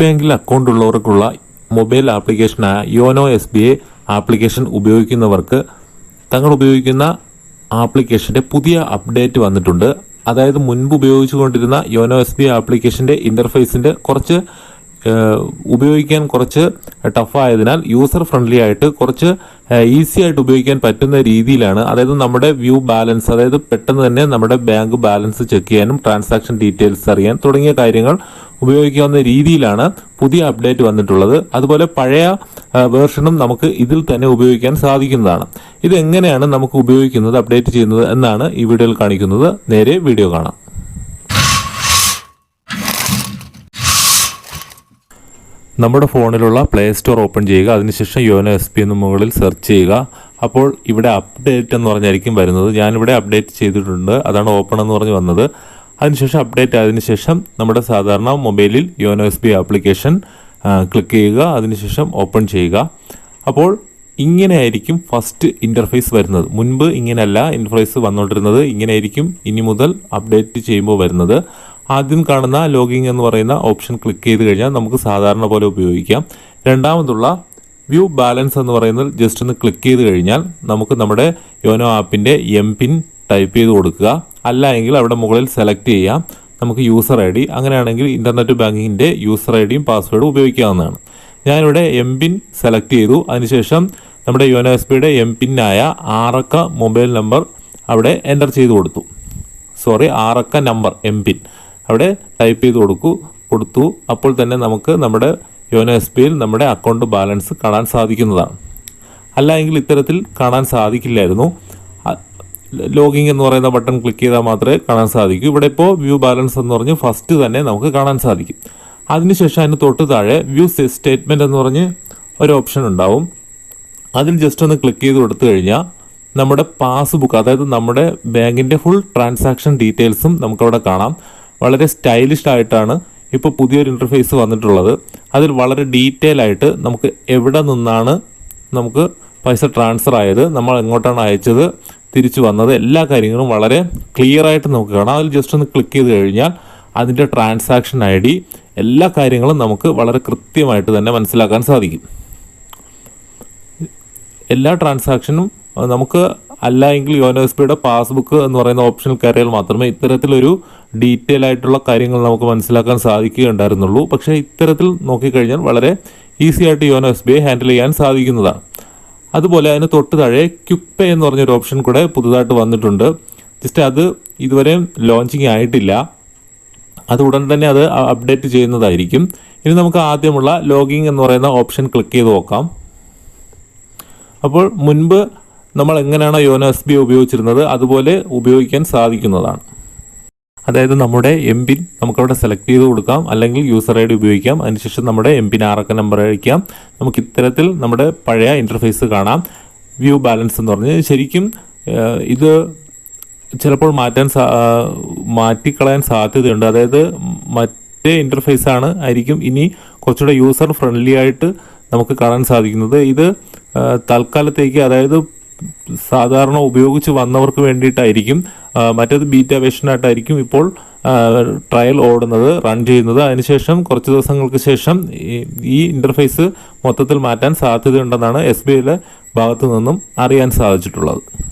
ബാങ്കിൽ അക്കൗണ്ട് ഉള്ളവർക്കുള്ള mobile ആപ്ലിക്കേഷനായ YONO S B I application ഉപയോഗിക്കുന്നവർക്ക് തങ്ങൾ ഉപയോഗിക്കുന്ന ആപ്ലിക്കേഷന്റെ പുതിയ അപ്ഡേറ്റ് വന്നിട്ടുണ്ട്. അതായത് മുൻപ് ഉപയോഗിച്ചുകൊണ്ടിരുന്ന യോനോ എസ് ബി ഐ ആപ്ലിക്കേഷന്റെ ഇന്റർഫേസിന്റെ കുറച്ച് ഉപയോഗിക്കാൻ കുറച്ച് ടഫായതിനാൽ യൂസർ ഫ്രണ്ട്ലി ആയിട്ട് കുറച്ച് ഈസി ആയിട്ട് ഉപയോഗിക്കാൻ പറ്റുന്ന രീതിയിലാണ്. അതായത് നമ്മുടെ വ്യൂ ബാലൻസ് അതായത് പെട്ടെന്ന് തന്നെ നമ്മുടെ ബാങ്ക് ബാലൻസ് ചെക്ക് ചെയ്യാനും ട്രാൻസാക്ഷൻ ഡീറ്റെയിൽസ് അറിയാൻ തുടങ്ങിയ കാര്യങ്ങൾ ഉപയോഗിക്കാവുന്ന രീതിയിലാണ് പുതിയ അപ്ഡേറ്റ് വന്നിട്ടുള്ളത്. അതുപോലെ പഴയ വേർഷനും നമുക്ക് ഇതിൽ തന്നെ ഉപയോഗിക്കാൻ സാധിക്കുന്നതാണ്. ഇത് എങ്ങനെയാണ് നമുക്ക് ഉപയോഗിക്കുന്നത് അപ്ഡേറ്റ് ചെയ്യുന്നത് എന്നാണ് ഈ വീഡിയോയിൽ കാണിക്കുന്നത്. നേരെ വീഡിയോ കാണാം. നമ്മുടെ ഫോണിലുള്ള പ്ലേ സ്റ്റോർ ഓപ്പൺ ചെയ്യുക അതിനുശേഷം യോനോ എസ് പി എന്ന് മുകളിൽ സെർച്ച് ചെയ്യുക. അപ്പോൾ ഇവിടെ അപ്ഡേറ്റ് എന്ന് പറഞ്ഞായിരിക്കും വരുന്നത്. ഞാനിവിടെ അപ്ഡേറ്റ് ചെയ്തിട്ടുണ്ട്. അതാണ് ഓപ്പൺ എന്ന് പറഞ്ഞ് വന്നത്. അതിനുശേഷം അപ്ഡേറ്റ് ആയതിനു ശേഷം നമ്മുടെ സാധാരണ മൊബൈലിൽ Yono S B application click ചെയ്യുക. അതിനുശേഷം ഓപ്പൺ ചെയ്യുക. അപ്പോൾ ഇങ്ങനെയായിരിക്കും ഫസ്റ്റ് ഇന്റർഫേസ് വരുന്നത്. മുൻപ് ഇങ്ങനെയല്ല ഇന്റർഫേസ് വന്നുകൊണ്ടിരുന്നത് ഇങ്ങനെയായിരിക്കും ഇനി മുതൽ അപ്ഡേറ്റ് ചെയ്യുമ്പോൾ വരുന്നത്. ആദ്യം കാണുന്ന ലോഗിൻ എന്ന് പറയുന്ന ഓപ്ഷൻ ക്ലിക്ക് ചെയ്ത് കഴിഞ്ഞാൽ നമുക്ക് സാധാരണ പോലെ ഉപയോഗിക്കാം. രണ്ടാമതുള്ള വ്യൂ ബാലൻസ് എന്ന് പറയുന്നത് ജസ്റ്റ് ഒന്ന് ക്ലിക്ക് ചെയ്ത് കഴിഞ്ഞാൽ നമുക്ക് നമ്മുടെ യോനോ ആപ്പിന്റെ എം പിൻ ടൈപ്പ് ചെയ്ത് കൊടുക്കുക. അല്ല എങ്കിൽ അവിടെ മുകളിൽ സെലക്ട് ചെയ്യാം. നമുക്ക് യൂസർ ഐ ഡി അങ്ങനെയാണെങ്കിൽ ഇന്റർനെറ്റ് ബാങ്കിങ്ങിന്റെ യൂസർ ഐ ഡിയും പാസ്വേഡും ഉപയോഗിക്കാവുന്നതാണ്. ഞാനിവിടെ എം പിൻ സെലക്ട് ചെയ്തു. അതിനുശേഷം നമ്മുടെ യോനോ എസ് ബിയുടെ എം പിന്നായ ആറക്ക മൊബൈൽ നമ്പർ അവിടെ എന്റർ ചെയ്ത് കൊടുത്തു. സോറി ആറക്ക നമ്പർ എം പിൻ അവിടെ ടൈപ്പ് ചെയ്ത് കൊടുക്കൂ കൊടുത്തു. അപ്പോൾ തന്നെ നമുക്ക് നമ്മുടെ യോനോ എസ് ബിയിൽ നമ്മുടെ അക്കൗണ്ട് ബാലൻസ് കാണാൻ സാധിക്കുന്നതാണ്. അല്ല എങ്കിൽ ഇത്തരത്തിൽ കാണാൻ സാധിക്കില്ലായിരുന്നു. ലോഗിൻ എന്ന് പറയുന്ന ബട്ടൺ ക്ലിക്ക് ചെയ്താൽ മാത്രമേ കാണാൻ സാധിക്കൂ. ഇവിടെ ഇപ്പോൾ വ്യൂ ബാലൻസ് എന്ന് പറഞ്ഞ് ഫസ്റ്റ് തന്നെ നമുക്ക് കാണാൻ സാധിക്കും. അതിനുശേഷം അതിന് തൊട്ട് താഴെ വ്യൂ സ്റ്റേറ്റ്മെന്റ് എന്ന് പറഞ്ഞ് ഒരു ഓപ്ഷൻ ഉണ്ടാവും. അതിൽ ജസ്റ്റ് ഒന്ന് ക്ലിക്ക് ചെയ്ത് കൊടുത്തു കഴിഞ്ഞാൽ നമ്മുടെ പാസ്ബുക്ക് അതായത് നമ്മുടെ ബാങ്കിന്റെ ഫുൾ ട്രാൻസാക്ഷൻ ഡീറ്റെയിൽസും നമുക്കവിടെ കാണാം. വളരെ സ്റ്റൈലിഷ് ആയിട്ടാണ് ഇപ്പോൾ പുതിയൊരു ഇന്റർഫേസ് വന്നിട്ടുള്ളത്. അതിൽ വളരെ ഡീറ്റെയിൽ ആയിട്ട് നമുക്ക് എവിടെ നിന്നാണ് നമുക്ക് പൈസ ട്രാൻസ്ഫർ ആയത് നമ്മൾ എങ്ങോട്ടാണ് അയച്ചത് തിരിച്ചു വന്നത്. എല്ലാ കാര്യങ്ങളും വളരെ ക്ലിയർ ആയിട്ട് നമുക്ക് കാണാം. അതിൽ ജസ്റ്റ് ഒന്ന് ക്ലിക്ക് ചെയ്ത് കഴിഞ്ഞാൽ അതിന്റെ ട്രാൻസാക്ഷൻ ഐ ഡി എല്ലാ കാര്യങ്ങളും നമുക്ക് വളരെ കൃത്യമായിട്ട് തന്നെ മനസ്സിലാക്കാൻ സാധിക്കും. എല്ലാ ട്രാൻസാക്ഷനും നമുക്ക് അല്ല എങ്കിൽ യോനോ എസ് ബിയുടെ പാസ്ബുക്ക് എന്ന് പറയുന്ന ഓപ്ഷനിൽ കയറിയാൽ മാത്രമേ ഇത്തരത്തിലൊരു ഡീറ്റെയിൽ ആയിട്ടുള്ള കാര്യങ്ങൾ നമുക്ക് മനസ്സിലാക്കാൻ സാധിക്കുകയുണ്ടായിരുന്നുള്ളൂ. പക്ഷേ ഇത്തരത്തിൽ നോക്കിക്കഴിഞ്ഞാൽ വളരെ ഈസി ആയിട്ട് YONO S B I handle ചെയ്യാൻ സാധിക്കുന്നതാണ്. അതുപോലെ അതിന് തൊട്ട് താഴെ ക്യുക്ക് എന്ന് പറഞ്ഞൊരു ഓപ്ഷൻ കൂടെ പുതുതായിട്ട് വന്നിട്ടുണ്ട്. ജസ്റ്റ് അത് ഇതുവരെയും ലോഞ്ചിങ് ആയിട്ടില്ല. അത് ഉടൻ തന്നെ അത് അപ്ഡേറ്റ് ചെയ്യുന്നതായിരിക്കും. ഇനി നമുക്ക് ആദ്യമുള്ള ലോഗിങ് എന്ന് പറയുന്ന ഓപ്ഷൻ ക്ലിക്ക് ചെയ്ത് നോക്കാം. അപ്പോൾ മുൻപ് നമ്മൾ എങ്ങനെയാണോ യോനോ എസ് ബി ഉപയോഗിച്ചിരുന്നത്? അതുപോലെ ഉപയോഗിക്കാൻ സാധിക്കുന്നതാണ്. അതായത് നമ്മുടെ എം പിൻ നമുക്കവിടെ സെലക്ട് ചെയ്ത് കൊടുക്കാം. അല്ലെങ്കിൽ യൂസർ ഐ ഡി ഉപയോഗിക്കാം. അതിനുശേഷം നമ്മുടെ എം പിൻ ആറക്ക നമ്പർ അയക്കാം. നമുക്ക് ഇത്തരത്തിൽ നമ്മുടെ പഴയ ഇന്റർഫേസ് കാണാം. വ്യൂ ബാലൻസ് എന്ന് പറഞ്ഞ്. ശരിക്കും ഇത് ചിലപ്പോൾ മാറ്റാൻ സാ മാറ്റിക്കളയാൻ സാധ്യതയുണ്ട്. അതായത് മറ്റേ ഇന്റർഫേസ് ആണ് ആയിരിക്കും ഇനി കുറച്ചുകൂടെ യൂസർ ഫ്രണ്ട്ലി ആയിട്ട് നമുക്ക് കാണാൻ സാധിക്കുന്നത്. ഇത് തൽക്കാലത്തേക്ക് അതായത് സാധാരണ ഉപയോഗിച്ച് വന്നവർക്ക് വേണ്ടിയിട്ടായിരിക്കും മറ്റേത് ബീറ്റ വേഷനായിട്ടായിരിക്കും ഇപ്പോൾ ട്രയൽ ഓടുന്നത് റൺ ചെയ്യുന്നത്. അതിനുശേഷം കുറച്ച് ദിവസങ്ങൾക്ക് ശേഷം ഈ- ഇന്റർഫേസ് മൊത്തത്തിൽ മാറ്റാൻ സാധ്യതയുണ്ടെന്നാണ് എസ് ബി ഐയിലെ ഭാഗത്തു നിന്നും അറിയാൻ സാധിച്ചിട്ടുള്ളത്.